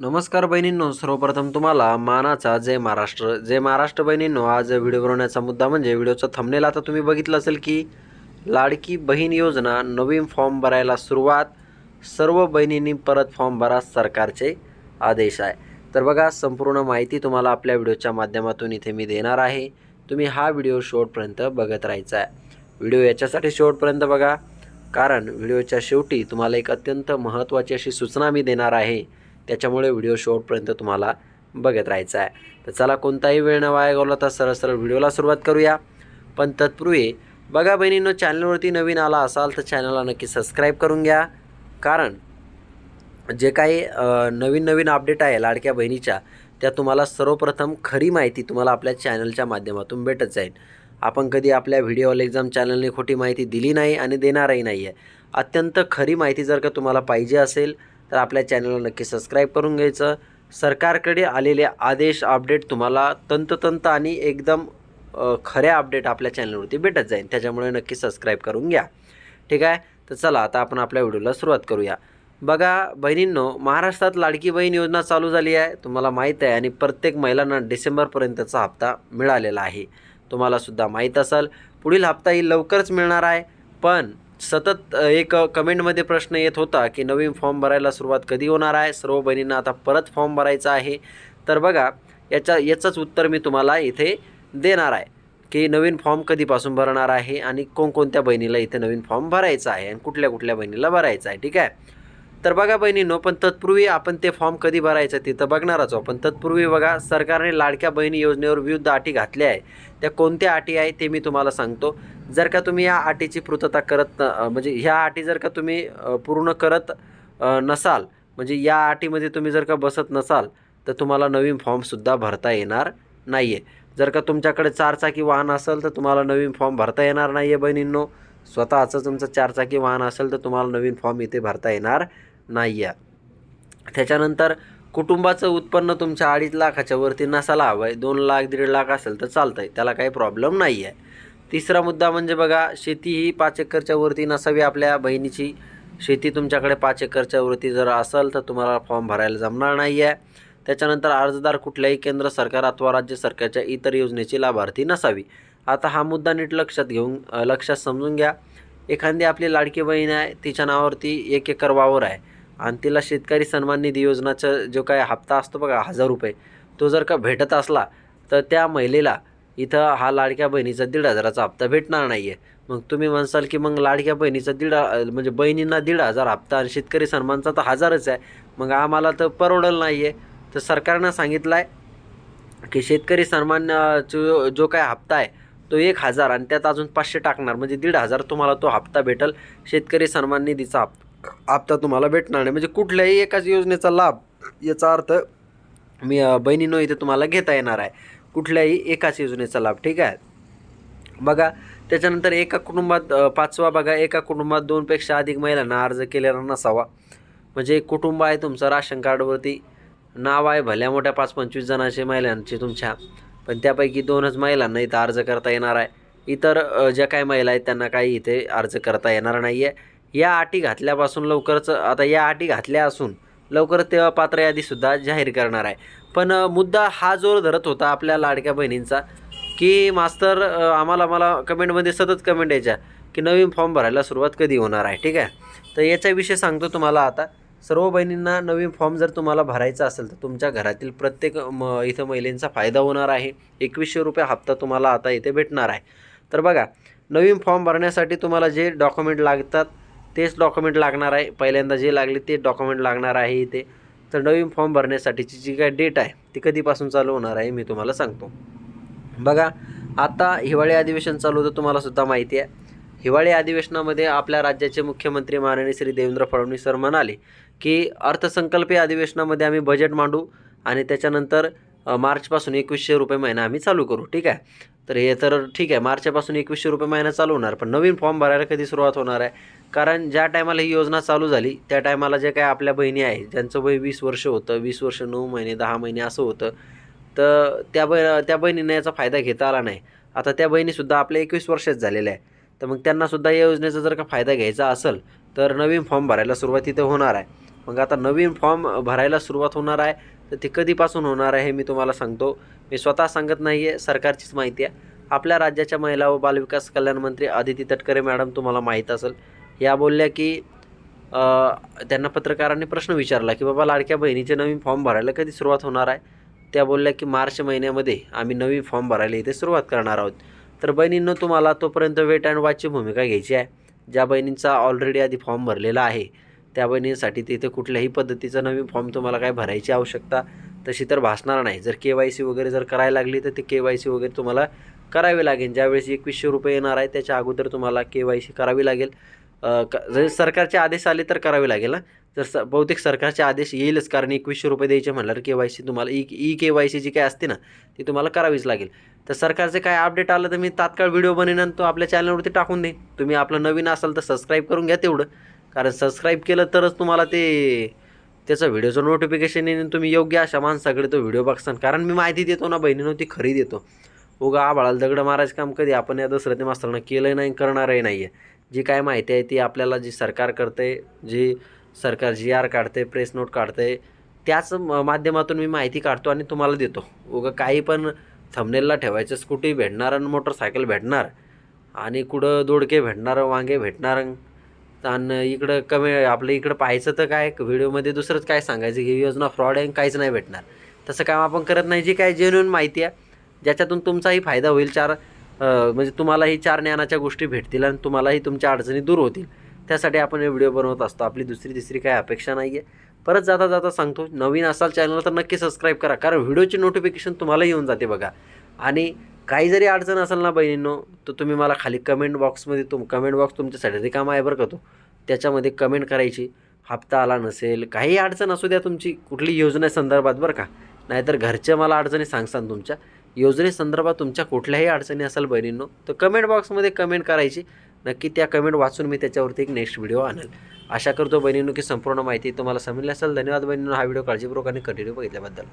नमस्कार बहिणींनो सर्वप्रथम तुम्हाला मानाचा जय महाराष्ट्र. जय महाराष्ट्र बहिणींनो आज व्हिडिओ बनवण्याचा मुद्दा म्हणजे व्हिडिओचा थंबनेल आता तुम्ही बघितलं असेल की लाडकी बहीण योजना नवीन फॉर्म भरायला सुरुवात. सर्व बहिणींनी परत फॉर्म भरा सरकारचे आदेश आहे. तर बघा संपूर्ण माहिती तुम्हाला आपल्या व्हिडिओच्या माध्यमातून इथे मी देणार आहे. तुम्ही हा व्हिडिओ शेवटपर्यंत बघत राहायचा आहे. व्हिडिओ याच्यासाठी शेवटपर्यंत बघा कारण व्हिडिओच्या शेवटी तुम्हाला एक अत्यंत महत्त्वाची अशी सूचना मी देणार आहे. त्याच्यामुळे व्हिडिओ शेवटपर्यंत तुम्हाला बघत राहायचा आहे. तर चला कोणताही वेळ न वाया तर सरळ सरळ व्हिडिओला सुरुवात करूया. पण तत्पूर्वी बघा बहिणींनो चॅनलवरती नवीन आला असाल तर चॅनलला नक्की सबस्क्राईब करून घ्या. कारण जे काही नवीन नवीन अपडेट आहे लाडक्या बहिणीच्या त्या तुम्हाला सर्वप्रथम खरी माहिती तुम्हाला आपल्या चॅनलच्या माध्यमातून भेटत जाईल. आपण कधी आपल्या व्हिडिओ एक्झाम चॅनलने खोटी माहिती दिली नाही आणि देणारही नाही आहे अत्यंत खरी माहिती जर का तुम्हाला पाहिजे असेल तर आपल्या चॅनलला नक्की सबस्क्राईब करून घ्यायचं. सरकारकडे आलेले आदेश अपडेट तुम्हाला तंततंत आणि एकदम खरे खऱ्या अपडेट आपल्या चॅनलवरती भेटत जाईल. त्याच्यामुळे नक्की सबस्क्राईब करून घ्या. ठीक आहे? तर चला आता आपण आपल्या व्हिडिओला सुरुवात करूया. बघा बहिणींनो महाराष्ट्रात लाडकी बहीण योजना चालू झाली आहे. तुम्हाला माहीत आहे आणि प्रत्येक महिलांना डिसेंबरपर्यंतचा हप्ता मिळालेला आहे. तुम्हालासुद्धा माहीत असेल. पुढील हप्ताही लवकरच मिळणार आहे. पण सतत एक कमेंटमध्ये प्रश्न येत होता की नवीन फॉर्म भरायला सुरुवात कधी होणार आहे? सर्व बहिणींना आता परत फॉर्म भरायचा आहे. तर बघा याच्या याचंच उत्तर मी तुम्हाला इथे देणार आहे की नवीन फॉर्म कधीपासून भरणार आहे आणि कोणकोणत्या बहिणीला इथे नवीन फॉर्म भरायचा आहे आणि कुठल्या कुठल्या बहिणीला भरायचा आहे ठीक आहे? तर बघा बहिणींनो पण तत्पूर्वी आपण ते फॉर्म कधी भरायचं तिथं बघणारच आहोत. पण तत्पूर्वी बघा सरकारने लाडक्या बहिणी योजनेवर विविध अटी घातल्या आहे त्या कोणत्या अटी आहे ते मी तुम्हाला सांगतो. जर का तुम्ही या अटीची पूर्तता करत न- म्हणजे ह्या अटी जर का तुम्ही पूर्ण करत नसाल म्हणजे या अटीमध्ये तुम्ही जर का बसत नसाल तर तुम्हाला नवीन फॉर्मसुद्धा भरता येणार नाही आहे जर का तुमच्याकडे चारचाकी वाहन असेल तर तुम्हाला नवीन फॉर्म भरता येणार नाही आहे बहिणींनो. स्वतःचं तुमचं चारचाकी वाहन असेल तर तुम्हाला नवीन फॉर्म इथे भरता येणार नाही आहे त्याच्यानंतर कुटुंबाचं उत्पन्न तुमच्या अडीच लाखाच्या वरती नसायला हवं आहे दोन लाख दीड लाख असेल तर चालतं आहे त्याला काही प्रॉब्लेम नाही आहे तिसरा मुद्दा म्हणजे बघा शेती ही पाच एकरच्या वरती नसावी आपल्या बहिणीची. शेती तुमच्याकडे पाच एकरच्या वरती जर असेल तर तुम्हाला फॉर्म भरायला जमणार नाही आहे त्याच्यानंतर अर्जदार कुठल्याही केंद्र सरकार अथवा राज्य सरकारच्या इतर योजनेची लाभार्थी नसावी. आता हा मुद्दा नीट लक्षात घेऊन लक्षात समजून घ्या. एखादी आपली लाडकी बहीण आहे तिच्या नावावरती एक एकर वावर आहे. आणि तिला शेतकरी सन्मान निधी योजनाचा जो काय हप्ता असतो बघा हजार रुपये तो जर का भेटत असला तर त्या महिलेला इथं हा लाडक्या बहिणीचा दीड हजाराचा हप्ता भेटणार नाही आहे मग तुम्ही म्हणसाल की मग लाडक्या बहिणीचा दीड म्हणजे बहिणींना दीड हजार हप्ता आणि शेतकरी सन्मानचा तर हजारच आहे. मग आम्हाला तर परवडलं नाही आहे तर सरकारनं सांगितलं आहे की शेतकरी सन्मान जो जो काय हप्ता आहे तो एक हजार आणि त्यात अजून पाचशे टाकणार. म्हणजे दीड हजार तुम्हाला तो हप्ता भेटल. शेतकरी सन्मान निधीचा हप्ता हप्ता तुम्हाला भेटणार नाही. म्हणजे कुठल्याही एकाच योजनेचा लाभ याचा अर्थ मी बहिणीनो इथे तुम्हाला घेता येणार आहे. कुठल्याही एकाच योजनेचा लाभ ठीक आहे? बघा त्याच्यानंतर एका कुटुंबात पाचवा बघा एका कुटुंबात दोनपेक्षा अधिक महिलांना अर्ज केलेला नसावा. म्हणजे एक कुटुंब आहे तुमचं राशन कार्डवरती नाव आहे भल्या मोठ्या पाच पंचवीस जणांचे महिलांचे तुमच्या. पण त्यापैकी दोनच महिलांना इथं अर्ज करता येणार आहे. इतर ज्या काही महिला आहेत त्यांना काही इथे अर्ज करता येणार नाही आहे या अटी घातल्यापासून लवकरच आता या अटी घातल्या असून लवकरच तेव्हा पात्र यादीसुद्धा जाहीर करणार आहे. पण मुद्दा हा जोर धरत होता आपल्या लाडक्या बहिणींचा की मास्तर आम्हाला मला कमेंटमध्ये सतत कमेंट यायच्या की नवीन फॉर्म भरायला सुरुवात कधी होणार आहे ठीक आहे? तर याच्याविषयी सांगतो तुम्हाला आता सर्व बहिणींना नवीन फॉर्म जर तुम्हाला भरायचा असेल तर तुमच्या घरातील प्रत्येक म इथं महिलेंचा फायदा होणार आहे. एकवीसशे रुपये हप्ता तुम्हाला आता इथे भेटणार आहे. तर बघा नवीन फॉर्म भरण्यासाठी तुम्हाला जे डॉक्युमेंट लागतात तेच डॉक्युमेंट लागणार आहे. पहिल्यांदा जे लागले ते डॉक्युमेंट लागणार आहे इथे. तर नवीन फॉर्म भरण्यासाठीची जी काय डेट आहे ती कधीपासून चालू होणार आहे मी तुम्हाला सांगतो. बघा आता हिवाळी अधिवेशन चालू होतं तुम्हाला सुद्धा माहिती आहे. हिवाळी अधिवेशनामध्ये आपल्या राज्याचे मुख्यमंत्री माननीय श्री देवेंद्र फडणवीस सर म्हणाले की अर्थसंकल्पीय अधिवेशनामध्ये आम्ही बजेट मांडू आणि त्याच्यानंतर मार्चपासून एकवीसशे रुपये महिना आम्ही चालू करू. ठीक आहे? तर हे तर ठीक आहे मार्चपासून एकवीसशे रुपये महिना चालू होणार पण नवीन फॉर्म भरायला कधी सुरुवात होणार आहे? कारण ज्या टायमाला ही योजना चालू झाली त्या टायमाला जे काय आपल्या बहिणी आहे ज्यांचं वय वीस वर्ष होतं वीस वर्ष नऊ महिने दहा महिने असं होतं तर त्या ब त्या बहिणींना याचा फायदा घेता आला नाही. आता त्या बहिणीसुद्धा आपल्या एकवीस वर्षच झालेल्या आहे. तर मग त्यांनासुद्धा या योजनेचा जर का फायदा घ्यायचा असेल तर नवीन फॉर्म भरायला सुरुवात इथं होणार आहे. मग आता नवीन फॉर्म भरायला सुरुवात होणार आहे तर ते कधीपासून होणार आहे मी तुम्हाला सांगतो. मी स्वतः सांगत नाही आहे सरकारचीच माहिती आहे. आपल्या राज्याच्या महिला व बालविकास कल्याण मंत्री आदिती तटकरे मॅडम तुम्हाला माहीत असेल. या बोलल्या की त्यांना पत्रकारांनी प्रश्न विचारला की बाबा लाडक्या बहिणीचे नवीन फॉर्म भरायला कधी सुरुवात होणार आहे? त्या बोलल्या की मार्च महिन्यामध्ये आम्ही नवीन फॉर्म भरायला इथे सुरुवात करणार आहोत. तर बहिणींनो तुम्हाला तोपर्यंत वेट अँड वॉचची भूमिका घ्यायची आहे. ज्या बहिणींचा ऑलरेडी आधी फॉर्म भरलेला आहे त्या बहिणींसाठी तिथे कुठल्याही पद्धतीचा नवीन फॉर्म तुम्हाला काय भरायची आवश्यकता तशी तर भासणार नाही. जर के वाय सी वगैरे जर करायला लागली तर ते के वाय सी वगैरे तुम्हाला करावी लागेल. ज्यावेळेस एकवीसशे रुपये येणार आहे त्याच्या अगोदर तुम्हाला के वाय सी करावी लागेल. क जर सरकारचे आदेश आले तर करावे लागेल ना जर स बहुतेक सरकारचे आदेश येईलच कारण एकवीसशे रुपये द्यायचे म्हणल्यावर के वाय सी तुम्हाला e e K Y C जी काय असते ना ती तुम्हाला करावीच लागेल. तर सरकारचे काय अपडेट आलं तर मी तात्काळ व्हिडिओ बनवेन आणि तो आपल्या चॅनलवरती टाकून देईन. तुम्ही आपलं नवीन असाल तर सबस्क्राईब करून घ्या तेवढं. कारण सबस्क्राईब केलं तरच तुम्हाला ते त्याचं व्हिडिओचं नोटिफिकेशन येईन तुम्ही योग्य अशा माणसाकडे तो व्हिडिओ बघसान. कारण मी माहिती देतो ना बहिणीनं ती खरी देतो. उगा आबाळाला दगड मारायचं काम कधी आपण या दसरथी मास्तरांना केलं नाही करणारही नाही आहे जी काय माहिती आहे ती आपल्याला जी सरकार करते जी सरकार जी आर काढते प्रेस नोट काढते त्याच म- माध्यमातून मी माहिती काढतो आणि तुम्हाला देतो. उगा काही पण थंबनेलला ठेवायचं स्कूटी भेटणार आणि मोटरसायकल भेटणार आणि कुठं दोडके भेटणार वांगे भेटणार आणि इकडं कमी आपलं इकडं पाहायचं तर काय व्हिडिओमध्ये दुसरंच काय सांगायचं ही योजना फ्रॉड आहे आणि काहीच नाही भेटणार. तसं काम आपण करत नाही जी काय जेन्युन माहिती आहे ज्याच्यातून तुमचाही फायदा होईल चार म्हणजे तुम्हालाही चार ज्ञानाच्या गोष्टी भेटतील आणि तुम्हालाही तुमच्या अडचणी दूर होतील. त्यासाठी आपण हे व्हिडिओ बनवत असतो. आपली दुसरी तिसरी काही अपेक्षा नाही आहे परत जाता जाता सांगतो नवीन असाल चॅनल तर नक्की सबस्क्राईब करा कारण व्हिडिओची नोटिफिकेशन तुम्हाला येऊन जाते बघा. आणि काही जरी अडचण असेल ना बहिणींनो तर तुम्ही मला खाली कमेंट बॉक्समध्ये तुम कमेंट बॉक्स तुमच्यासाठी रिकामा आहे बरं का तो. त्याच्यामध्ये कमेंट करायची. हप्ता आला नसेल काही अडचण असू द्या तुमची कुठली योजना संदर्भात बरं का. नाहीतर घरच्या मला अडचणी सांगसान तुमच्या. योजनेसंदर्भात तुमच्या कुठल्याही अडचणी असेल बहिणींनो तर कमेंट बॉक्समध्ये कमेंट करायची. नक्की त्या कमेंट वाचून मी त्याच्यावरती एक नेक्स्ट व्हिडिओ आणेल. आशा करतो बहिणींनो की संपूर्ण माहिती तुम्हाला समजली असेल. धन्यवाद बहिणींनो. हा व्हिडिओ काळजीपूर्वक आणि कंटिन्यू बघितल्याबद्दल.